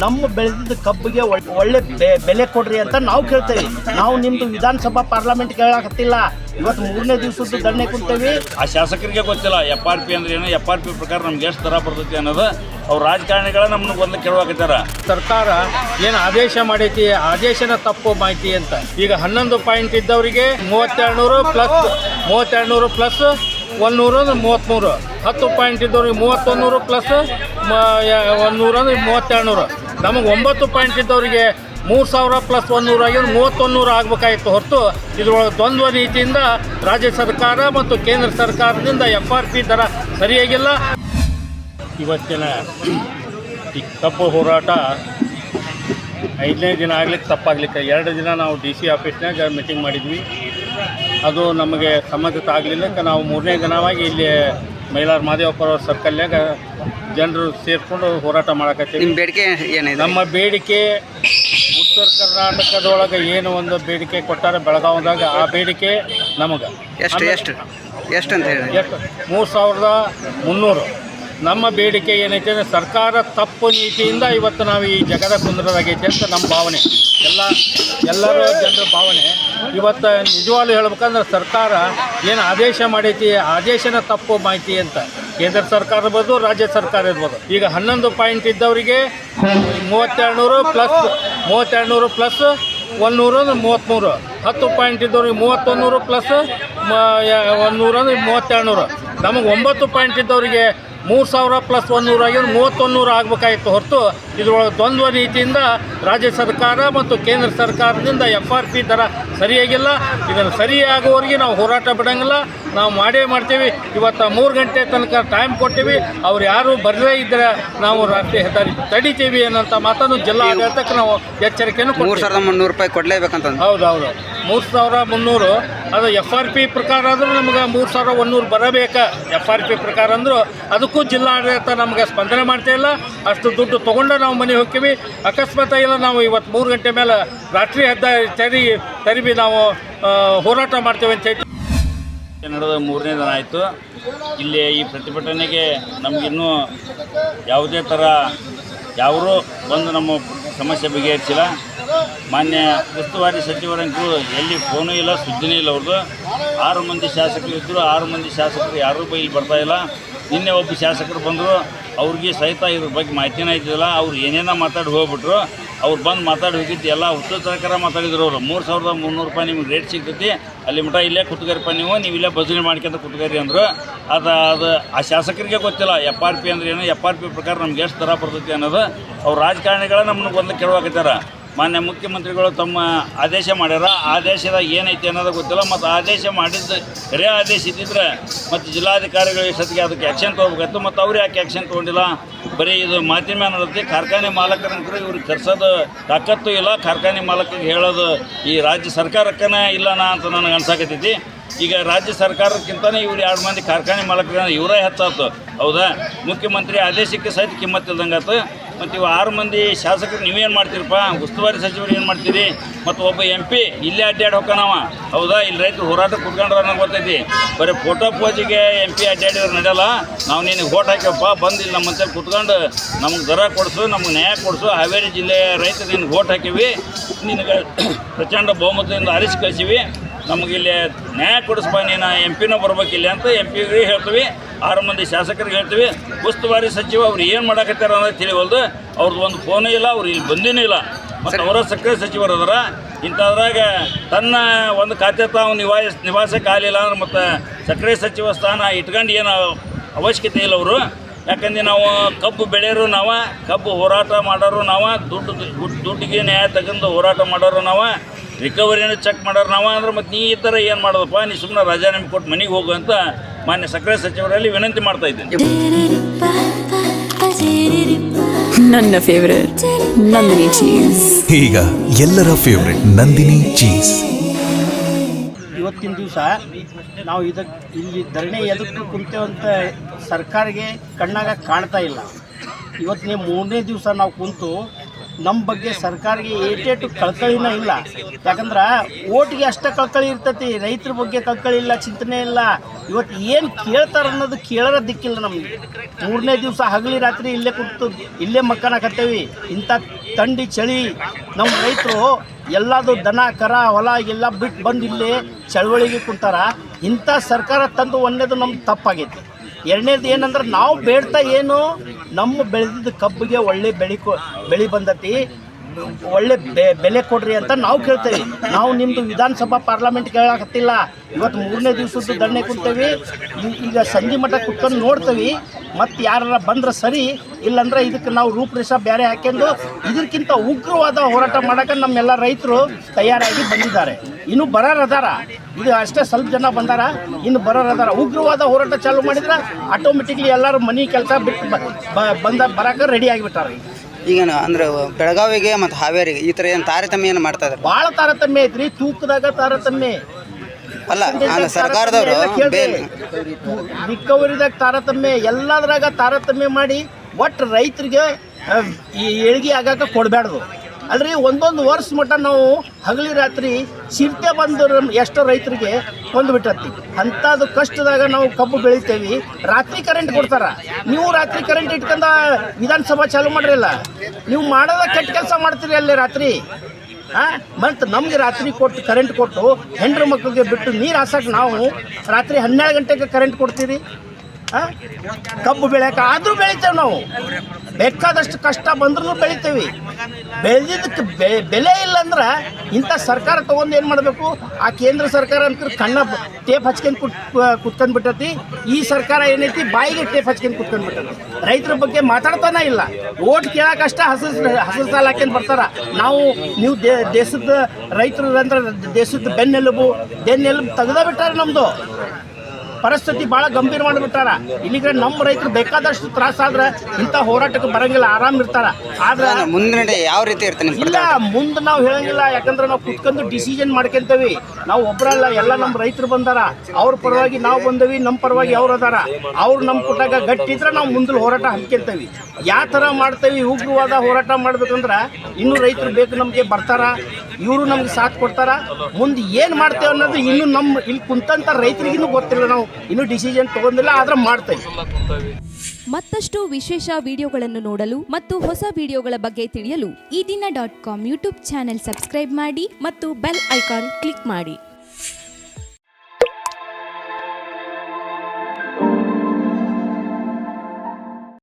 ನಮ್ಮ ಬೆಳೆದಿದ್ದ ಕಬ್ಬಿಗೆ ಒಳ್- ಒಳ್ಳೆ ಬೆ- ಬೆಲೆ ಕೊಡ್ರಿ ಅಂತ ನಾವು ಕೇಳ್ತೇವೆ. ನಾವು ನಿಮ್ದು ವಿಧಾನಸಭಾ ಪಾರ್ಲಿಮೆಂಟ್ ಕೇಳಕತ್ತಿಲ್ಲ ಇವತ್ತು ಮೂರನೇ ದಿವಸದ್ದು ದಂಡೆ ಕೊಡ್ತೇವೆ ಆ ಶಾಸಕರಿಗೆ ಗೊತ್ತಿಲ್ಲ ಎಫ್ ಆರ್ ಪಿ ಅಂದ್ರೆ ಏನು? ಎಫ್ ಆರ್ ಪಿ ಪ್ರಕಾರ ನಮ್ಗೆ ಎಷ್ಟು ದರ ಬರ್ತೈತಿ ಅನ್ನೋದು ಅವ್ರ ರಾಜಕಾರಣಿಗಳ ನಮ್ಮನ್ನು ಒಂದು ಕೇಳುವಾಕತ್ತಾರ ಸರ್ಕಾರ ಏನು ಆದೇಶ ಮಾಡೈತಿ? ಆದೇಶನ ತಪ್ಪು ಮಾಹಿತಿ ಅಂತ. ಈಗ ಹನ್ನೊಂದು ಪಾಯಿಂಟ್ ಇದ್ದವರಿಗೆ ಮೂವತ್ತೆರಡು ನೂರು ಪ್ಲಸ್ ಮೂವತ್ತೆರಡು ನೂರು ಪ್ಲಸ್ ಒಂದೂರು ಅಂದ್ರೆ ಮೂವತ್ತ್ಮೂರು ಹತ್ತು ಪಾಯಿಂಟ್ ಇದ್ದವ್ರಿಗೆ ಮೂವತ್ತೊಂದು ನೂರು ಪ್ಲಸ್ ಒಂದು ನೂರು ಅಂದ್ರೆ ಮೂವತ್ತೆರಡು ನೂರು ನಮಗೆ ಒಂಬತ್ತು ಪಾಯಿಂಟ್ ಇದ್ದವರಿಗೆ ಮೂರು ಸಾವಿರ ಪ್ಲಸ್ ಒಂದು ನೂರು ಆಗಿದ್ರೆ ಮೂವತ್ತೊಂದು ನೂರು ಆಗಬೇಕಾಗಿತ್ತು ಹೊರತು ಇದರೊಳಗೆ ದ್ವಂದ್ವ ನೀತಿಯಿಂದ ರಾಜ್ಯ ಸರ್ಕಾರ ಮತ್ತು ಕೇಂದ್ರ ಸರ್ಕಾರದಿಂದ ಎಫ್ ಆರ್ ಪಿ ದರ ಸರಿಯಾಗಿಲ್ಲ. ಇವತ್ತಿನ ಈ ಕಬ್ಬು ಹೋರಾಟ ಐದನೇ ದಿನ ಆಗ್ಲಿಕ್ಕೆ ತಪ್ಪಾಗ್ಲಿಕ್ಕೆ ಎರಡು ದಿನ ನಾವು ಡಿ ಸಿ ಆಫೀಸ್ನಾಗ ಮೀಟಿಂಗ್ ಮಾಡಿದ್ವಿ. ಅದು ನಮಗೆ ಸಂಬಂಧಿತ ಆಗಲಿಲ್ಲಕ್ಕೆ ನಾವು ಮೂರನೇ ದಿನವಾಗಿ ಇಲ್ಲಿ ಮೈಲಾರ ಮಾದೇವಪ್ಪರ ಸರ್ಕಲ್ನಾಗ ಜನರು ಸೇರಿಕೊಂಡು ಹೋರಾಟ ಮಾಡಕತ್ತೀವಿ. ನಿಮ್ಮ ಬೇಡಿಕೆ ಏನಿದೆ? ನಮ್ಮ ಬೇಡಿಕೆ ಉತ್ತರ ಕರ್ನಾಟಕದೊಳಗೆ ಏನು ಒಂದು ಬೇಡಿಕೆ ಕೊಟ್ಟಾರೆ ಬೆಳಗಾವಿದಾಗ ಆ ಬೇಡಿಕೆ ನಮಗೆ. ಎಷ್ಟು ಎಷ್ಟು ಎಷ್ಟು ಅಂತ ಹೇಳಿ. ಎಷ್ಟು? ಮೂರು ಸಾವಿರದ ಮುನ್ನೂರು. ನಮ್ಮ ಬೇಡಿಕೆ ಏನೈತೆ ಅಂದರೆ ಸರ್ಕಾರ ತಪ್ಪು ನೀತಿಯಿಂದ ಇವತ್ತು ನಾವು ಈ ಜಗದ ಕುಂದ್ರದಾಗೈತೆ ಅಂತ ನಮ್ಮ ಭಾವನೆ. ಎಲ್ಲ, ಎಲ್ಲರ ಜನರ ಭಾವನೆ. ಇವತ್ತು ನಿಜವಾಗ್ಲೂ ಹೇಳ್ಬೇಕಂದ್ರೆ ಸರ್ಕಾರ ಏನು ಆದೇಶ ಮಾಡೈತಿ, ಆದೇಶನ ತಪ್ಪು ಮಾಹಿತಿ ಅಂತ. ಕೇಂದ್ರ ಸರ್ಕಾರ ಇರ್ಬೋದು, ರಾಜ್ಯ ಸರ್ಕಾರ ಇರ್ಬೋದು. ಈಗ ಹನ್ನೊಂದು ಪಾಯಿಂಟ್ ಇದ್ದವರಿಗೆ ಮೂವತ್ತೆರಡು ನೂರು ಪ್ಲಸ್ ಮೂವತ್ತೆರಡು ನೂರು ಪ್ಲಸ್ ಒಂದು ನೂರು ಅಂದ್ರೆ ಮೂವತ್ತ್ಮೂರು ಹತ್ತು ಪಾಯಿಂಟ್ ಇದ್ದವ್ರಿಗೆ ಮೂವತ್ತೊಂದು ನೂರು ಪ್ಲಸ್ ಒಂದು ನೂರು ಅಂದ್ರೆ ಮೂವತ್ತೆರಡು ನೂರು ನಮಗೆ ಒಂಬತ್ತು ಪಾಯಿಂಟ್ ಇದ್ದವರಿಗೆ ಮೂರು ಸಾವಿರ ಪ್ಲಸ್ ಒಂದು ನೂರು ಆಗಿದ್ರೆ ಮೂವತ್ತೊಂದು ನೂರು ಆಗಬೇಕಾಗಿತ್ತು ಹೊರತು. ಇದರೊಳಗೆ ದ್ವಂದ್ವ ನೀತಿಯಿಂದ ರಾಜ್ಯ ಸರ್ಕಾರ ಮತ್ತು ಕೇಂದ್ರ ಸರ್ಕಾರದಿಂದ ಎಫ್ ಆರ್ ಪಿ ದರ ಸರಿಯಾಗಿಲ್ಲ. ಇದನ್ನು ಸರಿಯಾಗುವವರೆಗೆ ನಾವು ಹೋರಾಟ ಬಿಡೋಂಗಿಲ್ಲ. ನಾವು ಮಾಡೇ ಮಾಡ್ತೀವಿ. ಇವತ್ತು ಮೂರು ಗಂಟೆ ತನಕ ಟೈಮ್ ಕೊಟ್ಟಿವಿ. ಅವ್ರು ಯಾರು ಬರದೇ ಇದ್ದರೆ ನಾವು ರಾಷ್ಟ್ರೀಯ ಹೆದ್ದಾರಿ ತಡಿತೀವಿ ಅನ್ನೋಂಥ ಮಾತನ್ನು ಜಿಲ್ಲಾ ಆಡಳಿತಕ್ಕೆ ನಾವು ಎಚ್ಚರಿಕೆಯನ್ನು ಮೂರು ಸಾವಿರದ ಮುನ್ನೂರು ರೂಪಾಯಿ ಕೊಡಲೇಬೇಕಂತ ಹೌದು ಹೌದು ಮೂರು ಸಾವಿರ ಮುನ್ನೂರು. ಅದು ಎಫ್ ಆರ್ ಪಿ ಪ್ರಕಾರ ಆದರೂ ನಮ್ಗೆ ಮೂರು ಸಾವಿರ ಒಂದೂರು ಬರಬೇಕಾ. ಎಫ್ ಆರ್ ಪಿ ಪ್ರಕಾರ ಅಂದರೂ ಅದಕ್ಕೂ ಜಿಲ್ಲಾಡಳಿತ ನಮಗೆ ಸ್ಪಂದನೆ ಮಾಡ್ತಾ ಇಲ್ಲ. ಅಷ್ಟು ದುಡ್ಡು ತೊಗೊಂಡು ನಾವು ಮನೆ ಹೋಗ್ತೀವಿ. ಅಕಸ್ಮಾತ್ ಇಲ್ಲ ನಾವು ಇವತ್ತು ಮೂರು ಗಂಟೆ ಮೇಲೆ ರಾತ್ರಿ ಹದ್ದ ತರಿ ತರಿಬಿ ನಾವು ಹೋರಾಟ ಮಾಡ್ತೇವೆ ಅಂತ ಹೇಳಿ ನಡೆದ ಮೂರನೇ ದಿನ ಆಯಿತು. ಇಲ್ಲಿ ಈ ಪ್ರತಿಭಟನೆಗೆ ನಮಗಿನ್ನೂ ಯಾವುದೇ ಥರ ಯಾರೂ ಬಂದು ನಮ್ಮ ಸಮಸ್ಯೆ ಬಗೆಹರಿಸಿಲ್ಲ. ಮಾನ್ಯ ಉಸ್ತುವಾರಿ ಸಚಿವರಂತೂ ಎಲ್ಲಿ ಫೋನು ಇಲ್ಲ, ಸುದ್ದಿನೂ ಇಲ್ಲ ಅವ್ರದ್ದು ಆರು ಮಂದಿ ಶಾಸಕರು ಇದ್ದರು ಆರು ಮಂದಿ ಶಾಸಕರು ಯಾರೂ ಇಲ್ಲಿ ಬರ್ತಾ ಇಲ್ಲ. ನಿನ್ನೆ ಒಬ್ಬ ಶಾಸಕರು ಬಂದರು. ಅವ್ರಿಗೆ ಸಹಿತ ಇದ್ರ ಬಗ್ಗೆ ಮಾಹಿತಿನೇ ಇದ್ದಿಲ್ಲ ಅವ್ರು ಏನೇನೋ ಮಾತಾಡಿ ಹೋಗ್ಬಿಟ್ರು. ಅವ್ರು ಬಂದು ಮಾತಾಡಿ ಹೋಗಿದ್ದು ಎಲ್ಲ ಉತ್ತರ ಸರ್ಕಾರ ಮಾತಾಡಿದ್ರು ಅವರು. ಮೂರು ಸಾವಿರದ ಮುನ್ನೂರು ರೂಪಾಯಿ ನಿಮ್ಗೆ ರೇಟ್ ಸಿಗ್ತೈತಿ. ಅಲ್ಲಿ ಮಠ ಇಲ್ಲೇ ಕುತ್ಕರಿಪ್ಪ ನೀವು ನೀವು ಇಲ್ಲೇ ಭಜನೆ ಮಾಡ್ಕೊಂತ ಕುತ್ಕರಿ ಅಂದರು. ಅದು ಅದು, ಆ ಶಾಸಕರಿಗೆ ಗೊತ್ತಿಲ್ಲ. ಎಫ್ ಆರ್ ಪಿ ಅಂದ್ರೆ ಏನು? ಎಫ್ ಆರ್ ಪಿ ಪ್ರಕಾರ ನಮ್ಗೆ ಎಷ್ಟು ದರ ಬರ್ತೈತಿ ಅನ್ನೋದು. ಅವ್ರು ರಾಜಕಾರಣಿಗಳ ನಮ್ಮನ್ನು ಬಂದು ಕೇಳುವಾಕತ್ತಾರ ಮಾನ್ಯ ಮುಖ್ಯಮಂತ್ರಿಗಳು ತಮ್ಮ ಆದೇಶ ಮಾಡ್ಯಾರ. ಆದೇಶದಾಗ ಏನೈತಿ ಅನ್ನೋದು ಗೊತ್ತಿಲ್ಲ. ಮತ್ತು ಆದೇಶ ಮಾಡಿದ್ದು ರೇ ಆದೇಶ ಇದ್ದಿದ್ರೆ ಮತ್ತು ಜಿಲ್ಲಾಧಿಕಾರಿಗಳು ಸತ್ಯಕ್ಕೆ ಅದಕ್ಕೆ ಆ್ಯಕ್ಷನ್ ತೊಗೋಬೇಕಾಯ್ತು. ಮತ್ತು ಅವ್ರು ಯಾಕೆ ಆ್ಯಕ್ಷನ್ ತೊಗೊಂಡಿಲ್ಲ? ಬರೀ ಇದು ಮಾಧ್ಯಮ ನಡೆದೈತಿ. ಕಾರ್ಖಾನೆ ಮಾಲಕರಂಕರು ಇವ್ರಿಗೆ ಕರ್ಸೋದು ತಾಕತ್ತು ಇಲ್ಲ. ಕಾರ್ಖಾನೆ ಮಾಲಕರಿಗೆ ಹೇಳೋದು ಈ ರಾಜ್ಯ ಸರ್ಕಾರಕ್ಕನೇ ಇಲ್ಲನಾ ಅಂತ ನನಗೆ ಅನ್ಸಾಕತ್ತೈತಿ. ಈಗ ರಾಜ್ಯ ಸರ್ಕಾರಕ್ಕಿಂತನೇ ಇವ್ರು ಎರಡು ಮಂದಿ ಕಾರ್ಖಾನೆ ಮಾಲಕರ ಇವರೇ ಹೆಚ್ಚಾಯ್ತು ಹೌದಾ? ಮುಖ್ಯಮಂತ್ರಿ ಆದೇಶಕ್ಕೆ ಸಹಿತ ಕಿಮ್ಮತ್ತು ಇಲ್ದಂಗಾತು. ಮತ್ತು ಇವು ಆರು ಮಂದಿ ಶಾಸಕರು ನೀವೇನು ಮಾಡ್ತೀರಪ್ಪ? ಉಸ್ತುವಾರಿ ಸಚಿವರು ಏನು ಮಾಡ್ತೀರಿ? ಮತ್ತು ಒಬ್ಬ ಎಂ ಪಿ ಇಲ್ಲೇ ಅಡ್ಡಾಡಿ ಹೋಗ್ಕನವ ಹೌದಾ? ಇಲ್ಲಿ ರೈತರು ಹೋರಾಟ ಕುಟ್ಕೊಂಡ್ರ ನನಗೆ ಗೊತ್ತೈತಿ. ಬರೀ ಫೋಟೋ ಪೋಜಿಗೆ ಎಂ ಪಿ ಅಡ್ಡಾಡಿದ್ರೆ ನಡೆಯಲ್ಲ. ನಾವು ನಿನಗೆ ಓಟ್ ಹಾಕ್ಯಪ್ಪ ಬಂದು ಇಲ್ಲಿ ನಮ್ಮ ಮಂತ್ರಿ ಕುತ್ಕೊಂಡು ನಮಗೆ ದರ ಕೊಡಿಸು, ನಮಗೆ ನ್ಯಾಯ ಕೊಡಿಸು, ಹಾವೇರಿ ಜಿಲ್ಲೆಯ ರೈತರು ನಿನಗೆ ಓಟ್ ಹಾಕಿವಿ. ನಿನಗೆ ಪ್ರಚಂಡ ಬಹುಮತದಿಂದ ಆರಿಸಿ ಕಳಿಸಿವಿ. ನಮಗಿಲ್ಲಿ ನ್ಯಾಯ ಕೊಡಿಸ್ಬಾ ನೀನು. ಎಂ ಪಿನೂ ಬರ್ಬೇಕಿಲ್ಲ ಅಂತ ಎಂ ಪಿಗೆ ಹೇಳ್ತೀವಿ. ಆರು ಮಂದಿ ಶಾಸಕರಿಗೆ ಹೇಳ್ತೀವಿ ಉಸ್ತುವಾರಿ ಸಚಿವ ಅವ್ರು ಏನು ಮಾಡಕತ್ತಾರ ಅನ್ನೋದು ತಿಳಿವಲ್ದು. ಅವ್ರದ್ದು ಒಂದು ಫೋನೇ ಇಲ್ಲ ಅವ್ರು ಇಲ್ಲಿ ಬಂದಿನೂ ಇಲ್ಲ. ಮತ್ತು ಅವರ ಸಕ್ರಿಯ ಸಚಿವರು ಅದರ. ಇಂಥದ್ರಾಗ ತನ್ನ ಒಂದು ಖಾತೆ ತಾವು ನಿವಾಸ ನಿವಾಸಕ್ಕೆ ಆಗಲಿಲ್ಲ ಅಂದ್ರೆ ಮತ್ತು ಸಕ್ರಿಯ ಸಚಿವ ಸ್ಥಾನ ಇಟ್ಕೊಂಡು ಏನು ಅವಶ್ಯಕತೆ ಇಲ್ಲ ಅವರು. ಯಾಕಂದ್ರೆ ನಾವು ಕಬ್ಬು ಬೆಳೆಯೋರು ನಾವು ಕಬ್ಬು ಹೋರಾಟ ಮಾಡೋರು ನಾವು ದುಡ್ಡು ದುಡ್ಡಿಗೆ ನ್ಯಾಯ ತಗೊಂಡು ಹೋರಾಟ ಮಾಡೋರು ನಾವು ರಿಕವರಿನ ಚೆಕ್ ಮಾಡೋರು ನಾವು ಅಂದ್ರೆ ಮತ್ತು ನೀ ಈ ಥರ ಏನು ಮಾಡೋದಪ್ಪ? ನೀ ಸುಮ್ಮನೆ ರಾಜೀನಾಮೆ ಕೊಟ್ಟು ಮನೆಗೆ ಹೋಗು ಅಂತ ಮಾನ್ಯ ಸಕ್ಕರೆ ಸಚಿವರಲ್ಲಿ ವಿನಂತಿ ಮಾಡ್ತಾ ಇದ್ದೇನೆ. ನನ್ನ ಫೇವರೇಟ್ ನಂದಿನಿ ಚೀಸ್ ಈಗ ಎಲ್ಲರ ಫೇವ್ರೆಟ್ ನಂದಿನಿ ಚೀಸ್ ಇವತ್ತಿನ ದಿವಸ ನಾವು ಇದಕ್ಕೆ ಇಲ್ಲಿ ಧರಣಿ ಎದಕ್ಕೆ ಕುಂತೇವಂತ ಸರ್ಕಾರಿಗೆ ಕಣ್ಣಾಗ ಕಾಣ್ತಾ ಇಲ್ಲ. ಇವತ್ತಿನ ಮೂರನೇ ದಿವಸ ನಾವು ಕುಂತು ನಮ್ಮ ಬಗ್ಗೆ ಸರ್ಕಾರಕ್ಕೆ ಏಟೇಟು ಕಳ್ಕಳಿನ ಇಲ್ಲ. ಯಾಕಂದ್ರೆ ಓಟಿಗೆ ಅಷ್ಟೇ ಕಳ್ಕಳಿ ಇರ್ತೈತಿ, ರೈತರ ಬಗ್ಗೆ ಕಳ್ಕಳಿ ಇಲ್ಲ, ಚಿಂತನೆ ಇಲ್ಲ. ಇವತ್ತು ಏನು ಕೇಳ್ತಾರ ಅನ್ನೋದು ಕೇಳೋರ ದಿಕ್ಕಿಲ್ಲ ನಮಗೆ. ಮೂರನೇ ದಿವಸ ಹಗಲಿ ರಾತ್ರಿ ಇಲ್ಲೇ ಕುಟ್ಟು ಇಲ್ಲೇ ಮಕ್ಕನಾಕತ್ತೇವಿ ಇಂಥ ತಂಡಿ ಚಳಿ ನಮ್ಮ ರೈತರು ಎಲ್ಲದು ದನ, ಕರ, ಹೊಲ ಎಲ್ಲ ಬಿಟ್ಟು ಬಂದು ಇಲ್ಲೇ ಚಳವಳಿಗೆ ಕುಂತಾರ. ಇಂಥ ಸರ್ಕಾರ ತಂದು ಒಂದೇದು ನಮ್ಗೆ ತಪ್ಪಾಗೈತಿ. ಎರಡನೇದು ಏನಂದ್ರೆ ನಾವು ಬೇಡ್ತಾ ಏನು, ನಮ್ಮ ಬೆಳೆದಿದ್ದ ಕಬ್ಬಿಗೆ ಒಳ್ಳೆ ಬೆಳೆ ಕೊ, ಬೆಳೆ ಬಂದತಿ. ಒಳ್ಳೆ ಬೆಲೆ ಕೊಡ್ರಿ ಅಂತ ನಾವು ಕೇಳ್ತೇವೆ. ನಾವು ನಿಮ್ಮದು ವಿಧಾನಸಭಾ ಪಾರ್ಲಮೆಂಟ್ ಕೇಳಕ್ಕತ್ತಿಲ್ಲ ಇವತ್ತು ಮೂರನೇ ದಿವಸದ್ದು ದಂಡೆ ಕೊಡ್ತೇವೆ ಈಗ ಸಂಜೆ ಮಠ ಕುತ್ಕೊಂಡು ನೋಡ್ತೇವೆ. ಮತ್ತು ಯಾರ ಬಂದ್ರೆ ಸರಿ, ಇಲ್ಲಂದ್ರೆ ಇದಕ್ಕೆ ನಾವು ರೂಪರೇಷ ಬೇರೆ ಹಾಕ್ಯಂಡು, ಇದಕ್ಕಿಂತ ಉಗ್ರವಾದ ಹೋರಾಟ ಮಾಡೋಕೆ ನಮ್ಮೆಲ್ಲ ರೈತರು ತಯಾರಾಗಿ ಬಂದಿದ್ದಾರೆ. ಇನ್ನು ಬರೋರು ಅದಾರ ಇದು ಅಷ್ಟೇ ಸ್ವಲ್ಪ ಜನ ಬಂದಾರ. ಇನ್ನು ಬರೋರು ಅದಾರ ಉಗ್ರವಾದ ಹೋರಾಟ ಚಾಲು ಮಾಡಿದ್ರೆ ಆಟೋಮೆಟಿಕ್ಲಿ ಎಲ್ಲರೂ ಮನೆ ಕೆಲಸ ಬಿಟ್ಟು ಬಂದ ಬರಕ ರೆಡಿ ಆಗಿಬಿಟ್ಟಾರ ಈಗ. ಅಂದ್ರೆ ಬೆಳಗಾವಿಗೆ ಮತ್ತು ಹಾವೇರಿಗೆ ಈ ಥರ ಏನು ತಾರತಮ್ಯ ಏನು ಮಾಡ್ತಾ ಇದ್ದಾರೆ ಭಾಳ ತಾರತಮ್ಯ ಐತ್ರಿ. ತೂಕದಾಗ ತಾರತಮ್ಯ. ಅಲ್ಲ ಸರ್ಕಾರದವರು ರಿಕವರಿದಾಗ ತಾರತಮ್ಯ ಎಲ್ಲದ್ರಾಗ ತಾರತಮ್ಯ ಮಾಡಿ ಒಟ್ಟು ರೈತರಿಗೆ ಈ ಏಳಿಗೆ ಆಗಾಕ ಕೊಡಬಾರ್ದು ಅಲ್ರಿ, ಒಂದೊಂದು ವರ್ಷ ಮಟ್ಟ ನಾವು ಹಗಲಿ ರಾತ್ರಿ ಸಿರ್ತೆ ಬಂದು ಎಷ್ಟೋ ರೈತರಿಗೆ ಕೊಂದು ಬಿಟ್ಟತ್ತಿ. ಅಂಥದ್ದು ಕಷ್ಟದಾಗ ನಾವು ಕಬ್ಬು ಬೆಳಿತೇವಿ. ರಾತ್ರಿ ಕರೆಂಟ್ ಕೊಡ್ತಾರ. ನೀವು ರಾತ್ರಿ ಕರೆಂಟ್ ಇಟ್ಕೊಂಡ ವಿಧಾನಸಭಾ ಚಾಲೂ ಮಾಡ್ರಿಲ್ಲ ನೀವು ಮಾಡೋದ ಕೆಟ್ಟ ಕೆಲಸ ಮಾಡ್ತೀರಿ ಅಲ್ಲಿ ರಾತ್ರಿ. ಹಾಂ ಮತ್ತು ನಮಗೆ ರಾತ್ರಿ ಕೊಟ್ಟು ಕರೆಂಟ್ ಕೊಟ್ಟು ಹೆಂಡ್ರ ಮಕ್ಕಳಿಗೆ ಬಿಟ್ಟು ನೀರು ಹಾಸಕ್ಕೆ ನಾವು ರಾತ್ರಿ ಹನ್ನೆರಡು ಗಂಟೆಗೆ ಕರೆಂಟ್ ಕೊಡ್ತೀರಿ. ಕಬ್ಬು ಬೆಳೆಯಕ್ಕೆ ಆದರೂ ಬೆಳಿತೇವೆ ನಾವು. ಬೇಕಾದಷ್ಟು ಕಷ್ಟ ಬಂದ್ರೂ ಬೆಳಿತೇವೆ. ಬೆಳೆದಿದ್ದಕ್ಕೆ ಬೆಲೆ ಇಲ್ಲ ಅಂದ್ರೆ ಇಂಥ ಸರ್ಕಾರ ತೊಗೊಂಡು ಏನು ಮಾಡಬೇಕು? ಆ ಕೇಂದ್ರ ಸರ್ಕಾರ ಅಂತ ಕಣ್ಣ ಟೇಪ್ ಹಚ್ಕೊಂಡು ಕುಟ್ ಕುತ್ಕೊಂಡು ಬಿಟ್ಟತಿ. ಈ ಸರ್ಕಾರ ಏನೈತಿ? ಬಾಯಿಗೆ ಟೇಪ್ ಹಚ್ಕೊಂಡು ಕುತ್ಕೊಂಡು ಬಿಟ್ಟತಿ. ರೈತರ ಬಗ್ಗೆ ಮಾತಾಡ್ತಾನೆ ಇಲ್ಲ. ಓಟ್ ಕೇಳೋಕಷ್ಟ ಹಸಿರು ಹಸಿರು ಸಾಲ ಹಾಕ್ಯಂಡು ಬರ್ತಾರ. ನಾವು, ನೀವು ದೇಶದ ರೈತರು ಅಂದ್ರೆ ದೇಶದ ಬೆನ್ನೆಲುಬು ಬೆನ್ನೆಲುಬು ತೆಗೆದ ಬಿಟ್ಟಾರೆ ನಮ್ಮದು ಪರಿಸ್ಥಿತಿ ಭಾಳ ಗಂಭೀರ ಮಾಡಿಬಿಟ್ಟಾರ. ಇಲ್ಲಿಗೆ ನಮ್ಮ ರೈತರು ಬೇಕಾದಷ್ಟು ತ್ರಾಸಾದ್ರೆ ಇಂಥ ಹೋರಾಟಕ್ಕೆ ಬರಂಗಿಲ್ಲ ಆರಾಮ್ ಇರ್ತಾರ. ಆದ್ರೆ ಮುಂದಿನ ನಡೆ ಯಾವ ರೀತಿ ಇರ್ತಾನೆ ಇಲ್ಲ ಮುಂದೆ ನಾವು ಹೇಳಂಗಿಲ್ಲ ಯಾಕಂದ್ರೆ ನಾವು ಕುತ್ಕೊಂಡು ಡಿಸಿಷನ್ ಮಾಡ್ಕೊಂತೇವಿ. ನಾವು ಒಬ್ಬರಲ್ಲ ಎಲ್ಲ ನಮ್ಮ ರೈತರು ಬಂದಾರ. ಅವ್ರ ಪರವಾಗಿ ನಾವು ಬಂದವಿ ನಮ್ಮ ಪರವಾಗಿ ಅವ್ರು ಅದಾರ. ಅವ್ರು ನಮ್ಮ ಪುಟ್ಟಾಗ ಗಟ್ಟಿದ್ರೆ ನಾವು ಮುಂದೆ ಹೋರಾಟ ಹಮ್ಕೊಂತೇವಿ. ಯಾವ ಥರ ಮಾಡ್ತೇವಿ ಉಗ್ರವಾದ ಹೋರಾಟ ಮಾಡ್ಬೇಕಂದ್ರೆ ಇನ್ನೂ ರೈತರು ಬೇಕು ನಮಗೆ ಬರ್ತಾರ. ಇವರು ನಮ್ಗೆ ಸಾಥ್ ಕೊಡ್ತಾರ. ಮುಂದೆ ಏನು ಮಾಡ್ತೇವೆ ಅನ್ನೋದು ಇನ್ನೂ ನಮ್ಮ ಇಲ್ಲಿ ಕುಂತಂಥ ರೈತರಿಗಿನ್ನೂ ಗೊತ್ತಿಲ್ಲ ನಾವು. ಇನ್ನೂ ಡಿಸಿಷನ್ ತಗೊಂಡಿಲ್ಲ, ಆದ್ರೆ ಮಾಡ್ತೇವೆ. ಮತ್ತಷ್ಟು ವಿಶೇಷ ವಿಡಿಯೋಗಳನ್ನು ನೋಡಲು ಮತ್ತು ಹೊಸ ವಿಡಿಯೋಗಳ ಬಗ್ಗೆ ತಿಳಿಯಲು Ee Dina dot com YouTube channel subscribe ಮಾಡಿ ಮತ್ತು ಬೆಲ್ ಐಕಾನ್ ಕ್ಲಿಕ್ ಮಾಡಿ.